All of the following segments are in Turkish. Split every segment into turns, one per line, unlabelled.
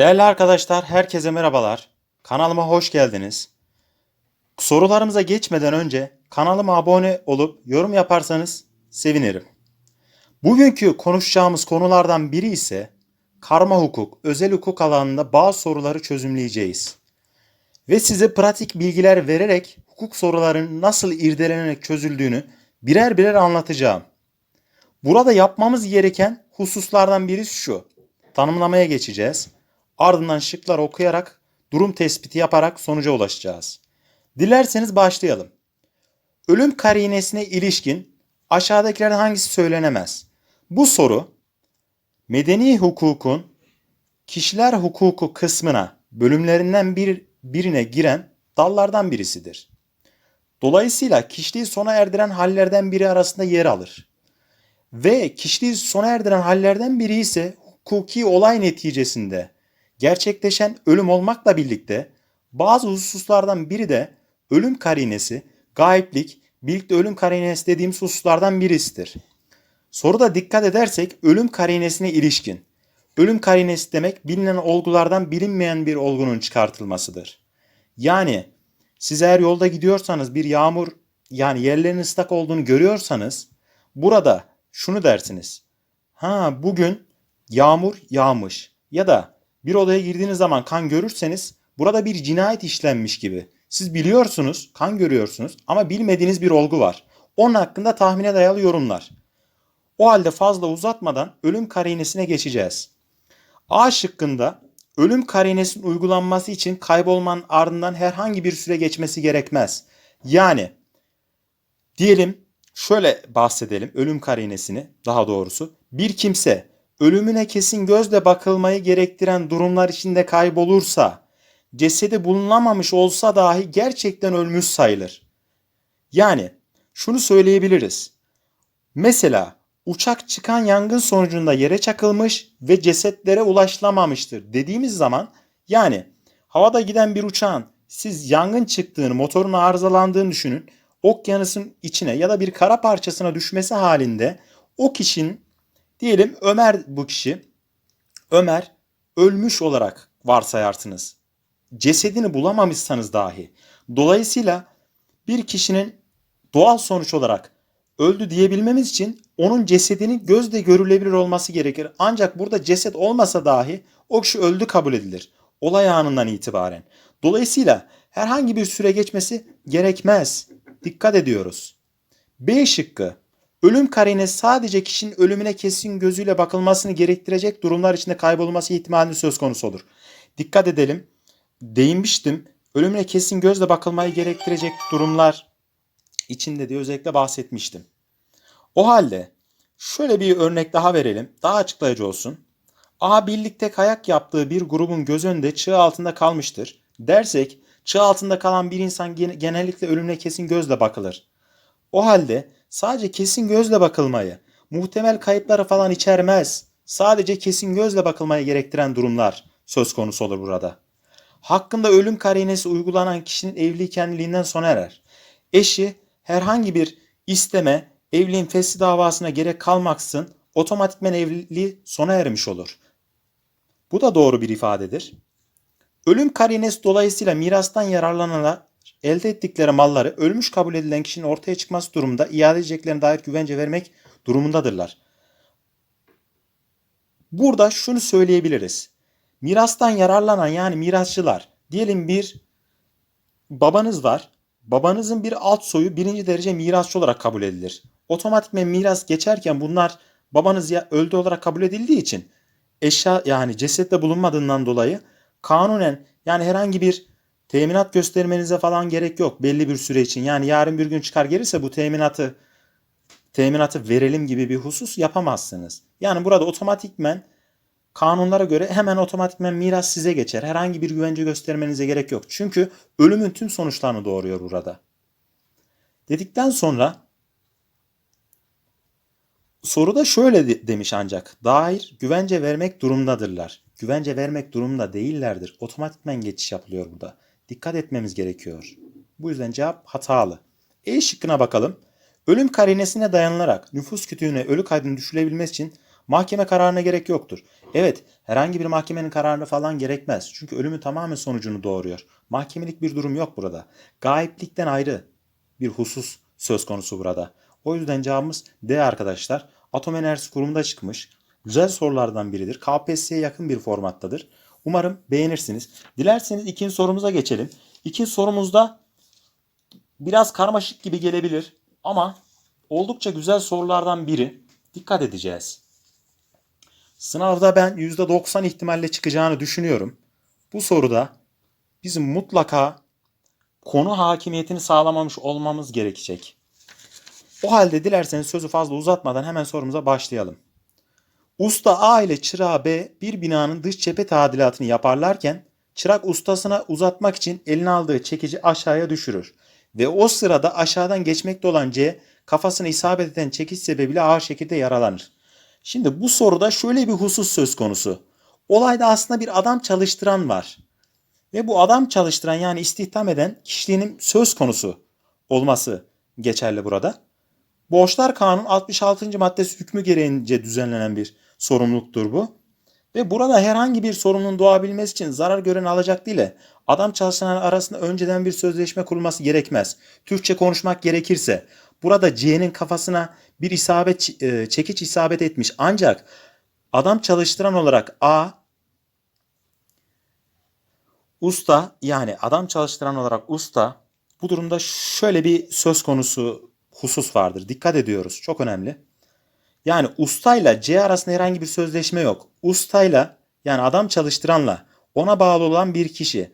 Değerli arkadaşlar, herkese merhabalar. Kanalıma hoş geldiniz. Sorularımıza geçmeden önce kanalıma abone olup yorum yaparsanız sevinirim. Bugünkü konuşacağımız konulardan biri ise karma hukuk, özel hukuk alanında bazı soruları çözümleyeceğiz. Ve size pratik bilgiler vererek hukuk sorularının nasıl irdelenerek çözüldüğünü birer birer anlatacağım. Burada yapmamız gereken hususlardan birisi şu. Tanımlamaya geçeceğiz. Ardından şıklar okuyarak durum tespiti yaparak sonuca ulaşacağız. Dilerseniz başlayalım. Ölüm karinesine ilişkin aşağıdakilerden hangisi söylenemez? Bu soru medeni hukukun kişiler hukuku kısmına bölümlerinden bir, birine giren dallardan birisidir. Dolayısıyla kişiliği sona erdiren hallerden biri arasında yer alır. Ve kişiliği sona erdiren hallerden biri ise hukuki olay neticesinde gerçekleşen ölüm olmakla birlikte bazı hususlardan biri de ölüm karinesi, gayiplik, birlikte ölüm karinesi dediğimiz hususlardan birisidir. Soruda dikkat edersek ölüm karinesine ilişkin. Ölüm karinesi demek bilinen olgulardan bilinmeyen bir olgunun çıkartılmasıdır. Yani siz eğer yolda gidiyorsanız bir yağmur yani yerlerin ıslak olduğunu görüyorsanız burada şunu dersiniz. Ha bugün yağmur yağmış ya da bir odaya girdiğiniz zaman kan görürseniz burada bir cinayet işlenmiş gibi. Siz biliyorsunuz, kan görüyorsunuz ama bilmediğiniz bir olgu var. Onun hakkında tahmine dayalı yorumlar. O halde fazla uzatmadan ölüm karinesine geçeceğiz. A şıkkında ölüm karinesinin uygulanması için kaybolmanın ardından herhangi bir süre geçmesi gerekmez. Yani diyelim şöyle bahsedelim ölüm karinesini daha doğrusu. Bir kimse ölümüne kesin gözle bakılmayı gerektiren durumlar içinde kaybolursa, cesedi bulunamamış olsa dahi gerçekten ölmüş sayılır. Yani şunu söyleyebiliriz. Mesela uçak çıkan yangın sonucunda yere çakılmış ve cesetlere ulaşılamamıştır dediğimiz zaman yani havada giden bir uçağın siz yangın çıktığını, motorun arızalandığını düşünün. Okyanusun içine ya da bir kara parçasına düşmesi halinde o kişinin Diyelim Ömer bu kişi. Ömer ölmüş olarak varsayarsınız. Cesedini bulamamışsanız dahi. Dolayısıyla bir kişinin doğal sonuç olarak öldü diyebilmemiz için onun cesedinin gözle görülebilir olması gerekir. Ancak burada ceset olmasa dahi o kişi öldü kabul edilir. Olay anından itibaren. Dolayısıyla herhangi bir süre geçmesi gerekmez. Dikkat ediyoruz. B şıkkı Ölüm karinesi sadece kişinin ölümüne kesin gözüyle bakılmasını gerektirecek durumlar içinde kaybolması ihtimali söz konusu olur. Dikkat edelim. Değinmiştim. Ölümüne kesin gözle bakılmayı gerektirecek durumlar içinde diye özellikle bahsetmiştim. O halde şöyle bir örnek daha verelim. Daha açıklayıcı olsun. A birlikte kayak yaptığı bir grubun göz önünde çığ altında kalmıştır. Dersek çığ altında kalan bir insan genellikle ölümüne kesin gözle bakılır. O halde sadece kesin gözle bakılmayı, muhtemel kayıpları falan içermez. Sadece kesin gözle bakılmayı gerektiren durumlar söz konusu olur burada. Hakkında ölüm karinesi uygulanan kişinin evliliği kendiliğinden sona erer. Eşi herhangi bir isteme, evliliğin fesli davasına gerek kalmaksın otomatikmen evliliği sona ermiş olur. Bu da doğru bir ifadedir. Ölüm karinesi dolayısıyla mirastan yararlananlar elde ettikleri malları ölmüş kabul edilen kişinin ortaya çıkması durumunda iade edeceklerine dair güvence vermek durumundadırlar. Burada şunu söyleyebiliriz. Mirastan yararlanan yani mirasçılar diyelim bir babanız var. Babanızın bir alt soyu birinci derece mirasçı olarak kabul edilir. Otomatikmen miras geçerken bunlar babanız ya öldü olarak kabul edildiği için eşya yani cesette bulunmadığından dolayı kanunen yani herhangi bir Teminat göstermenize falan gerek yok belli bir süre için. Yani yarın bir gün çıkar gelirse bu teminatı teminatı verelim gibi bir husus yapamazsınız. Yani burada otomatikmen kanunlara göre hemen otomatikmen miras size geçer. Herhangi bir güvence göstermenize gerek yok. Çünkü ölümün tüm sonuçlarını doğuruyor burada. Dedikten sonra soruda şöyle demiş ancak dair güvence vermek durumdadırlar. Güvence vermek durumda değillerdir. Otomatikmen geçiş yapılıyor burada dikkat etmemiz gerekiyor. Bu yüzden cevap hatalı. E şıkkına bakalım. Ölüm karinesine dayanılarak nüfus kütüğüne ölü kaydının düşülebilmesi için Mahkeme kararına gerek yoktur. Evet, herhangi bir mahkemenin kararı falan gerekmez. Çünkü ölümün tamamen sonucunu doğuruyor. Mahkemelik bir durum yok burada. Gayiplikten ayrı bir husus söz konusu burada. O yüzden cevabımız D arkadaşlar. Atom Enerjisi Kurumu'nda çıkmış. Güzel sorulardan biridir. KPSS'ye yakın bir formattadır. Umarım beğenirsiniz. Dilerseniz ikinci sorumuza geçelim. İkinci sorumuzda biraz karmaşık gibi gelebilir ama oldukça güzel sorulardan biri. Dikkat edeceğiz. Sınavda ben %90 ihtimalle çıkacağını düşünüyorum. Bu soruda bizim mutlaka konu hakimiyetini sağlamamış olmamız gerekecek. O halde dilerseniz sözü fazla uzatmadan hemen sorumuza başlayalım. Usta A ile çırağı B bir binanın dış cephe tadilatını yaparlarken çırak ustasına uzatmak için eline aldığı çekici aşağıya düşürür. Ve o sırada aşağıdan geçmekte olan C kafasına isabet eden çekiç sebebiyle ağır şekilde yaralanır. Şimdi bu soruda şöyle bir husus söz konusu. Olayda aslında bir adam çalıştıran var. Ve bu adam çalıştıran yani istihdam eden kişiliğinin söz konusu olması geçerli burada. Borçlar Kanun 66. maddesi hükmü gereğince düzenlenen bir sorumluluktur bu. Ve burada herhangi bir sorunun doğabilmesi için zarar gören alacak değil adam çalışanlar arasında önceden bir sözleşme kurulması gerekmez. Türkçe konuşmak gerekirse burada C'nin kafasına bir isabet e, çekiç isabet etmiş ancak adam çalıştıran olarak A usta yani adam çalıştıran olarak usta bu durumda şöyle bir söz konusu husus vardır. Dikkat ediyoruz. Çok önemli. Yani ustayla C arasında herhangi bir sözleşme yok. Ustayla yani adam çalıştıranla ona bağlı olan bir kişi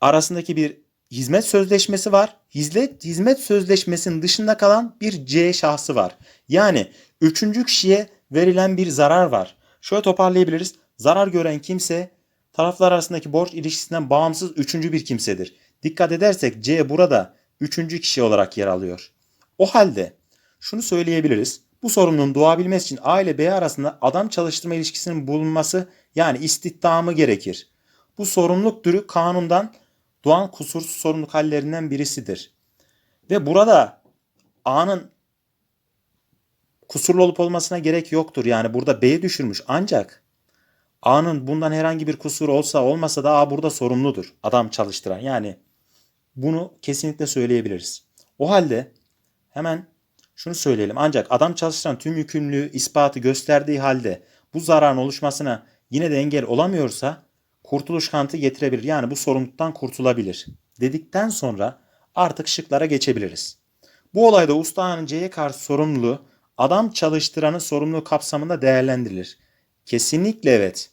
arasındaki bir hizmet sözleşmesi var. Hizmet, hizmet sözleşmesinin dışında kalan bir C şahsı var. Yani üçüncü kişiye verilen bir zarar var. Şöyle toparlayabiliriz. Zarar gören kimse taraflar arasındaki borç ilişkisinden bağımsız üçüncü bir kimsedir. Dikkat edersek C burada üçüncü kişi olarak yer alıyor. O halde şunu söyleyebiliriz. Bu sorunun doğabilmesi için A ile B arasında adam çalıştırma ilişkisinin bulunması yani istihdamı gerekir. Bu sorumluluk türü kanundan doğan kusursuz sorumluluk hallerinden birisidir. Ve burada A'nın kusurlu olup olmasına gerek yoktur. Yani burada B'yi düşürmüş. Ancak A'nın bundan herhangi bir kusur olsa olmasa da A burada sorumludur. Adam çalıştıran. Yani bunu kesinlikle söyleyebiliriz. O halde hemen şunu söyleyelim. Ancak adam çalıştıran tüm yükümlülüğü ispatı gösterdiği halde bu zararın oluşmasına yine de engel olamıyorsa kurtuluş kanıtı getirebilir. Yani bu sorumluluktan kurtulabilir. Dedikten sonra artık şıklara geçebiliriz. Bu olayda ustanın C'ye karşı sorumluluğu adam çalıştıranın sorumluluğu kapsamında değerlendirilir. Kesinlikle evet.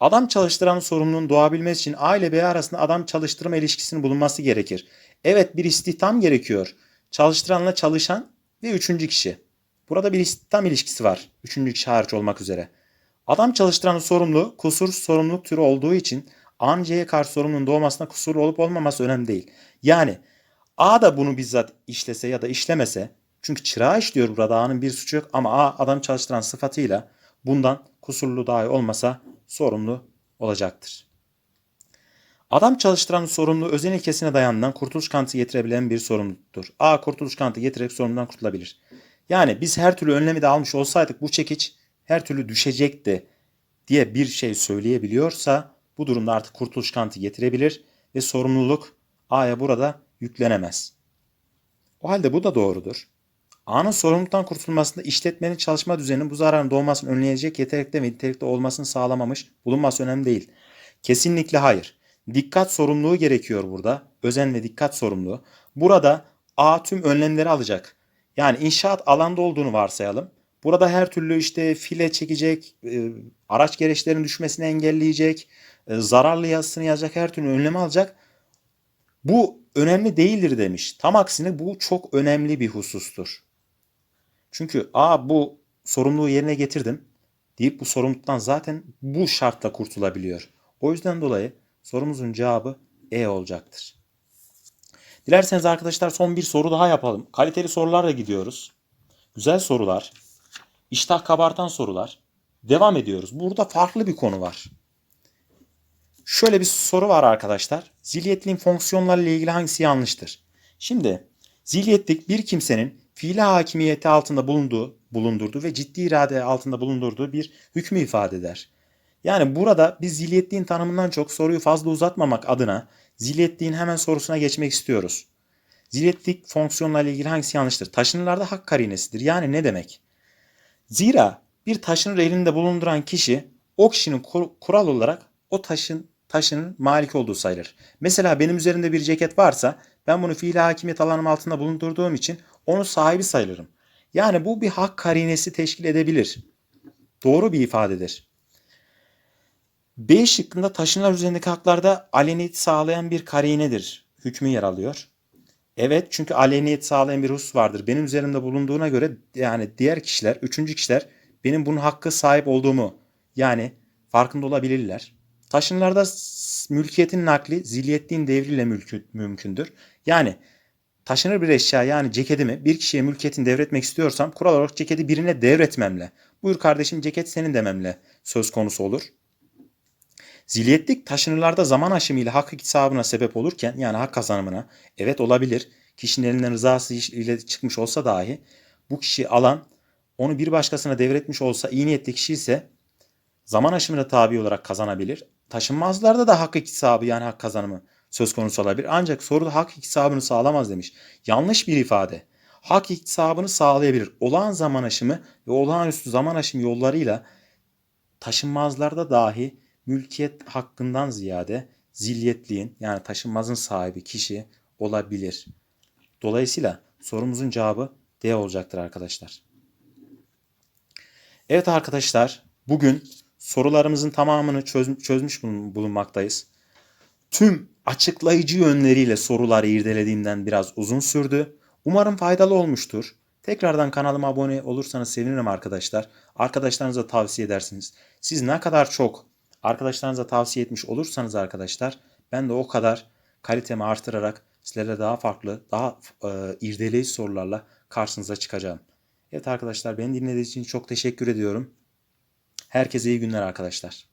Adam çalıştıranın sorumluluğun doğabilmesi için A ile B arasında adam çalıştırma ilişkisinin bulunması gerekir. Evet bir istihdam gerekiyor. Çalıştıranla çalışan ve üçüncü kişi. Burada bir istihdam ilişkisi var. Üçüncü kişi hariç olmak üzere. Adam çalıştıranın sorumlu, kusur sorumluluk türü olduğu için A'nın karşı sorumluluğun doğmasına kusurlu olup olmaması önemli değil. Yani A da bunu bizzat işlese ya da işlemese çünkü çırağı işliyor burada A'nın bir suçu yok ama A adam çalıştıran sıfatıyla bundan kusurlu dahi olmasa sorumlu olacaktır. Adam çalıştıran sorumlu özel ilkesine dayandığından kurtuluş kanıtı getirebilen bir sorumluluktur. A kurtuluş kanıtı getirerek sorumluluğundan kurtulabilir. Yani biz her türlü önlemi de almış olsaydık bu çekiç her türlü düşecekti diye bir şey söyleyebiliyorsa bu durumda artık kurtuluş kanıtı getirebilir ve sorumluluk A'ya burada yüklenemez. O halde bu da doğrudur. A'nın sorumluluktan kurtulmasında işletmenin çalışma düzeninin bu zararın doğmasını önleyecek yetenekte ve nitelikte olmasını sağlamamış bulunması önemli değil. Kesinlikle hayır. Dikkat sorumluluğu gerekiyor burada. Özen ve dikkat sorumluluğu. Burada A tüm önlemleri alacak. Yani inşaat alanda olduğunu varsayalım. Burada her türlü işte file çekecek, e, araç gereçlerin düşmesini engelleyecek, e, zararlı yazısını yazacak, her türlü önlemi alacak. Bu önemli değildir demiş. Tam aksine bu çok önemli bir husustur. Çünkü a bu sorumluluğu yerine getirdim deyip bu sorumluluktan zaten bu şartla kurtulabiliyor. O yüzden dolayı sorumuzun cevabı E olacaktır. Dilerseniz arkadaşlar son bir soru daha yapalım. Kaliteli sorularla gidiyoruz. Güzel sorular. İştah kabartan sorular. Devam ediyoruz. Burada farklı bir konu var. Şöyle bir soru var arkadaşlar. Zilyetliğin fonksiyonlarla ilgili hangisi yanlıştır? Şimdi zilyetlik bir kimsenin fiili hakimiyeti altında bulunduğu bulundurduğu ve ciddi irade altında bulundurduğu bir hükmü ifade eder. Yani burada biz zilyetliğin tanımından çok soruyu fazla uzatmamak adına zilyetliğin hemen sorusuna geçmek istiyoruz. Zilyetlik fonksiyonla ilgili hangisi yanlıştır? Taşınırlarda hak karinesidir. Yani ne demek? Zira bir taşınır elinde bulunduran kişi o kişinin kur- kural olarak o taşın taşının malik olduğu sayılır. Mesela benim üzerimde bir ceket varsa ben bunu fiili hakimiyet alanım altında bulundurduğum için onun sahibi sayılırım. Yani bu bir hak karinesi teşkil edebilir. Doğru bir ifadedir. B şıkkında taşınlar üzerindeki haklarda aleniyet sağlayan bir karinedir. Hükmü yer alıyor. Evet çünkü aleniyet sağlayan bir husus vardır. Benim üzerimde bulunduğuna göre yani diğer kişiler, üçüncü kişiler benim bunun hakkı sahip olduğumu yani farkında olabilirler. Taşınlarda mülkiyetin nakli zilyetliğin devriyle mülkü, mümkündür. Yani taşınır bir eşya yani ceketimi bir kişiye mülkiyetini devretmek istiyorsam kural olarak ceketi birine devretmemle. Buyur kardeşim ceket senin dememle söz konusu olur. Zilyetlik taşınırlarda zaman aşımıyla hak iktisabına sebep olurken yani hak kazanımına evet olabilir. Kişinin elinden rızası ile çıkmış olsa dahi bu kişi alan onu bir başkasına devretmiş olsa iyi niyetli kişi ise zaman aşımına tabi olarak kazanabilir. Taşınmazlarda da hak iktisabı yani hak kazanımı söz konusu olabilir. Ancak soruda hak iktisabını sağlamaz demiş. Yanlış bir ifade. Hak iktisabını sağlayabilir. Olağan zaman aşımı ve olağanüstü zaman aşımı yollarıyla taşınmazlarda dahi mülkiyet hakkından ziyade zilyetliğin yani taşınmazın sahibi kişi olabilir. Dolayısıyla sorumuzun cevabı D olacaktır arkadaşlar. Evet arkadaşlar bugün sorularımızın tamamını çöz- çözmüş bulun- bulunmaktayız. Tüm açıklayıcı yönleriyle soruları irdelediğimden biraz uzun sürdü. Umarım faydalı olmuştur. Tekrardan kanalıma abone olursanız sevinirim arkadaşlar. Arkadaşlarınıza tavsiye edersiniz. Siz ne kadar çok arkadaşlarınıza tavsiye etmiş olursanız arkadaşlar ben de o kadar kalitemi artırarak sizlere daha farklı, daha e, irdeleyici sorularla karşınıza çıkacağım. Evet arkadaşlar beni dinlediğiniz için çok teşekkür ediyorum. Herkese iyi günler arkadaşlar.